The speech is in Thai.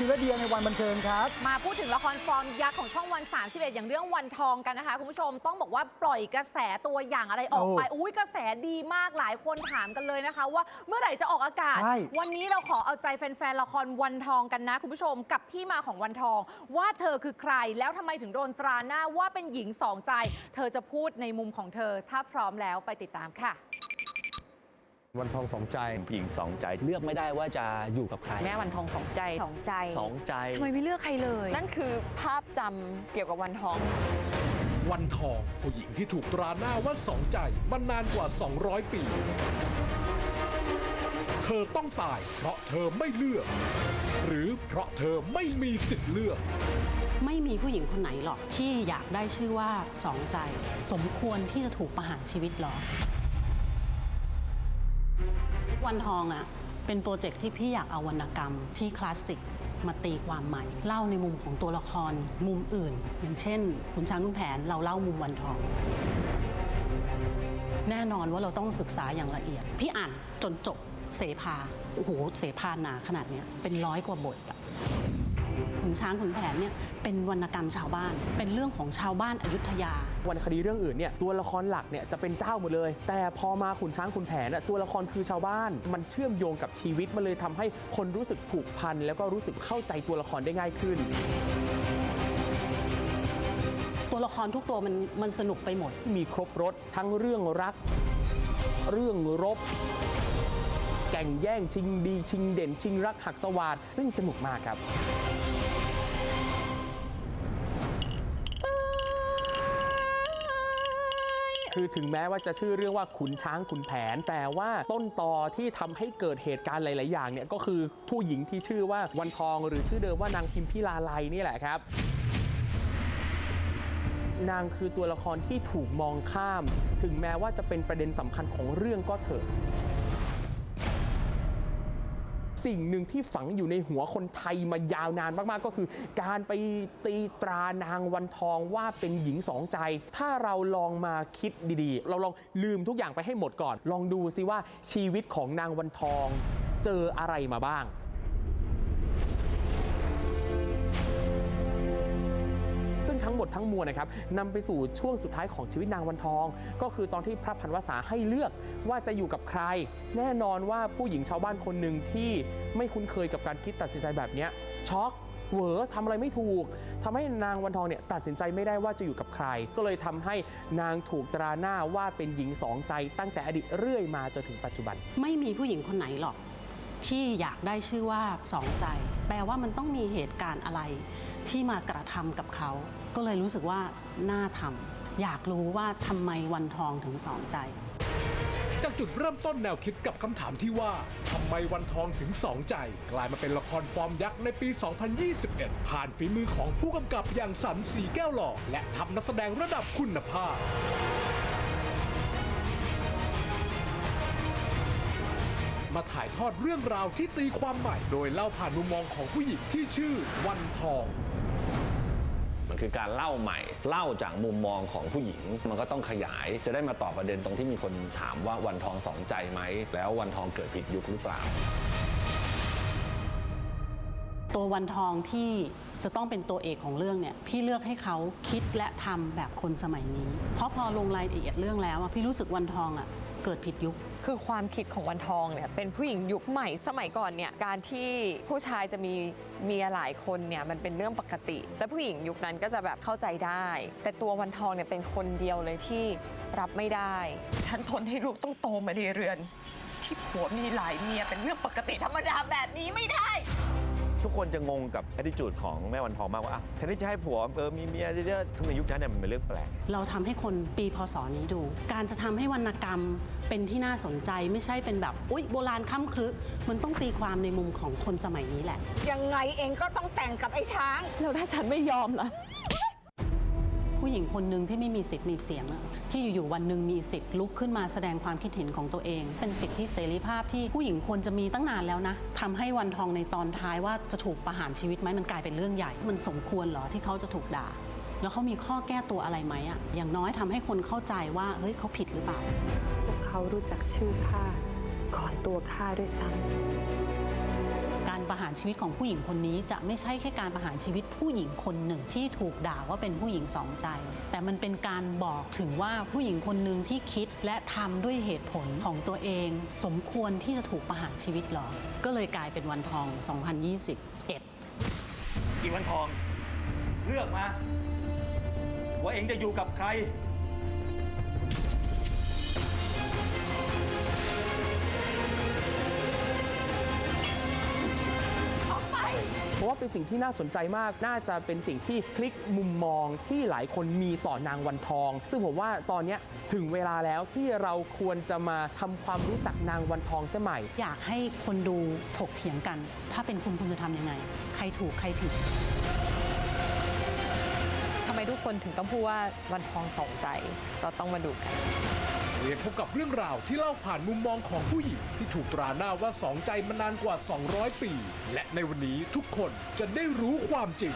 ธีรเดียในวันบันเทิงครับ มาพูดถึงละครฟอร์มยักษ์ของช่องวัน 31 อย่างเรื่องวันทองกันนะคะ คุณผู้ชมต้องบอกว่าปล่อยกระแสตัวอย่างอะไรออกไปโอ้อุ้ยกระแสดีมากหลายคนถามกันเลยนะคะ ว่าเมื่อไหร่จะออกอากาศ ใช่ วันนี้เราขอเอาใจแฟนๆละครวันทองกันนะ คุณผู้ชมกับที่มาของวันทอง ว่าเธอคือใครแล้วทำไมถึงโดนตราหน้าว่าเป็นหญิงสองใจ เธอจะพูดในมุมของเธอ ถ้าพร้อมแล้วไปติดตามค่ะ วันทองสองใจผู้หญิงสองใจเลือกไม่ได้ว่าจะอยู่กับใคร แม่วันทองสองใจสองใจสองใจทำไมไม่เลือกใครเลย นั่นคือภาพจำเกี่ยวกับวันทอง วันทองผู้หญิงที่ถูกตราหน้าว่าสองใจมานานกว่า 200 ปี เธอต้องตายเพราะเธอไม่เลือก หรือเพราะเธอไม่มีสิทธิ์เลือก ไม่มีผู้หญิงคนไหนหรอกที่อยากได้ชื่อว่าสองใจ สมควรที่จะถูกประหารชีวิตหรอ วันทองอะ่ะเป็นโปรเจกต์ที่พี่อยากเอาวรรณกรรมที่คลาสสิกมาตีความใหม่ เล่าในมุมของตัวละครมุมอื่น อย่างเช่นขุนช้างขุนแผนเราเล่ามุมวันทอง แน่นอนว่าเราต้องศึกษาอย่างละเอียด พี่อ่านจนจบเสภาโอ้โหเสภาหนาขนาดเนี้ยเป็นร้อยกว่าบทอะ ขุนช้างขุนแผนเนี่ยเป็นวรรณกรรมชาวบ้าน เป็นเรื่องของชาวบ้านอยุธยาวรรณคดีเรื่องอื่นเนี่ยตัวละครหลักเนี่ยจะเป็นเจ้าหมดเลย แต่พอมาขุนช้างขุนแผนน่ะตัวละครคือชาวบ้าน มันเชื่อมโยงกับชีวิตมันเลยทำให้คนรู้สึกผูกพันแล้วก็รู้สึกเข้าใจตัวละครได้ง่ายขึ้น ตัวละครทุกตัวมันมันสนุกไปหมด มีครบรถทั้งเรื่องรัก เรื่องรบแก่งแย่งชิงดี ชิงเด่น ชิงรักหักสวาดซึ่งสนุกมากครับ คือถึงแม้ว่าจะชื่อเรื่องว่าขุนช้างขุนแผน แต่ว่าต้นตอที่ทำให้เกิดเหตุการณ์หลาย ๆ อย่างเนี่ยก็คือผู้หญิงที่ชื่อว่าวันทองหรือชื่อเดิมว่านางพิมพิลาไลนี่แหละครับนางคือตัวละครที่ถูกมองข้าม ถึงแม้ว่าจะเป็นประเด็นสำคัญของเรื่องก็เถอะ สิ่งหนึ่งที่ฝังอยู่ในหัวคนไทยมายาวนานมากๆ ก็คือ การไปตีตรานางวันทองว่าเป็นหญิงสองใจ ถ้าเราลองมาคิดดีๆ เราลองลืมทุกอย่างไปให้หมดก่อน ลองดูซิว่าชีวิตของนางวันทอง เจออะไรมาบ้าง งทั้งหมดทั้งมวลนะครับนำไปสู่ช่วงสุดท้ายของชีวิตนางวันทอง ก็คือตอนที่พระพันวษาให้เลือกว่าจะอยู่กับใคร แน่นอนว่าผู้หญิงชาวบ้านคนหนึ่งที่ไม่คุ้นเคยกับการคิดตัดสินใจแบบนี้ช็อกเหวอทำอะไรไม่ถูกทำให้นางวันทองเนี่ยตัดสินใจไม่ได้ว่าจะอยู่กับใคร ก็เลยทำให้นางถูกตราหน้าว่าเป็นหญิงสองใจตั้งแต่อดีตเรื่อยมาจนถึงปัจจุบัน ไม่มีผู้หญิงคนไหนหรอก ที่อยากได้ชื่อว่าสองใจ แปลว่ามันต้องมีเหตุการณ์อะไร ที่มากระทำกับเขา ก็เลยรู้สึกว่าน่าทำอยากรู้ว่าทำไมวันทองถึงสองใจ จากจุดเริ่มต้นแนวคิดกับคำถามที่ว่าทำไมวันทองถึงสองใจ กลายมาเป็นละครฟอร์มยักษ์ในปี 2021 ผ่านฝีมือของผู้กำกับอย่างสันสีแก้วหล่อและทัพนักแสดงระดับคุณภาพ มาถ่ายทอดเรื่องราวที่ตีความใหม่ โดยเล่าผ่านมุมมองของผู้หญิงที่ชื่อวันทอง มันคือการเล่าใหม่ เล่าจากมุมมองของผู้หญิง มันก็ต้องขยาย จะได้มาตอบประเด็นตรงที่มีคนถามว่าวันทองสองใจไหม แล้ววันทองเกิดผิดยุคหรือเปล่า ตัววันทองที่จะต้องเป็นตัวเอกของเรื่องเนี่ยพี่เลือกให้เขาคิดและทำแบบคนสมัยนี้ เพราะพอลงรายละเอียดเรื่องแล้วอะพี่รู้สึกวันทองอะเกิดผิดยุค คือความคิดของวันทองเนี่ยเป็นผู้หญิงยุคใหม่สมัยก่อนเนี่ยการที่ผู้ชายจะมีเมียหลายคนเนี่ยมันเป็นเรื่องปกติ และผู้หญิงยุคนั้นก็จะแบบเข้าใจได้ แต่ตัววันทองเนี่ยเป็นคนเดียวเลยที่รับไม่ได้ ฉันทนให้ลูกต้องโตมาในเรือน ที่ผัวมีหลายเมียเป็นเรื่องปกติธรรมดาแบบนี้ไม่ได้ ทุกคนจะงงกับ attitude ของแม่วันทองมากว่าอะแทนที่จะให้ผัวเออมีเมียเยอะๆทุกในยุคนั้นเนี่ยมันเป็นเรื่องแปลก เราทำให้คนปีพศนี้ดู การจะทำให้วรรณกรรมเป็นที่น่าสนใจไม่ใช่เป็นแบบ อุ๊ย โบราณค่ำครึมันต้องตีความในมุมของคนสมัยนี้แหละ ยังไงเองก็ต้องแต่งกับไอ้ช้าง แล้วถ้าฉันไม่ยอมล่ะผู้ หญิงคนหนึ่งที่ไม่มีสิทธิ์มีเสียงอะที่อยู่ๆวันหนึ่งมีสิทธิ์ลุกขึ้นมาแสดงความคิดเห็นของตัวเอง เป็นสิทธิเสรีภาพที่ผู้หญิงควรจะมีตั้งนานแล้วนะทำให้วันทองในตอนท้ายว่าจะถูกประหารชีวิตไหมมันกลายเป็นเรื่องใหญ่ มันสมควรเหรอที่เขาจะถูกด่า แล้วเขามีข้อแก้ตัวอะไรไหมอะอย่างน้อยทำให้คนเข้าใจว่าเฮ้ยเขาผิดหรือเปล่า พวกเขารู้จักชื่อข้าก่อนตัวข้าด้วยซ้ำ ประหารชีวิตของผู้หญิงคนนี้ จะไม่ใช่แค่การประหารชีวิตผู้หญิงคนหนึ่งที่ถูกด่าว่าเป็นผู้หญิงสองใจ แต่มันเป็นการบอกถึงว่าผู้หญิงคนหนึ่งที่คิดและทำด้วยเหตุผลของตัวเอง สมควรที่จะถูกประหารชีวิตหรอ ก็เลยกลายเป็นวันทอง 2021อีวันทองเลือกมาว่าเองจะอยู่กับใคร ว่าเป็นสิ่งที่น่าสนใจมาก น่าจะเป็นสิ่งที่พลิกมุมมองที่หลายคนมีต่อนางวันทอง ซึ่งผมว่าตอนนี้ถึงเวลาแล้วที่เราควรจะมาทำความรู้จักนางวันทองเสียใหม่อยากให้คนดูถกเถียงกัน ถ้าเป็นคุณคุณจะทำยังไง ใครถูกใครผิด ทุกคนถึงต้องพูดว่าวันทองสองใจ เราต้องมาดูกันเรียนพบกับเรื่องราวที่เล่าผ่านมุมมองของผู้หญิงที่ถูกตราหน้าว่าสองใจมานานกว่า 200 ปี และในวันนี้ทุกคนจะได้รู้ความจริง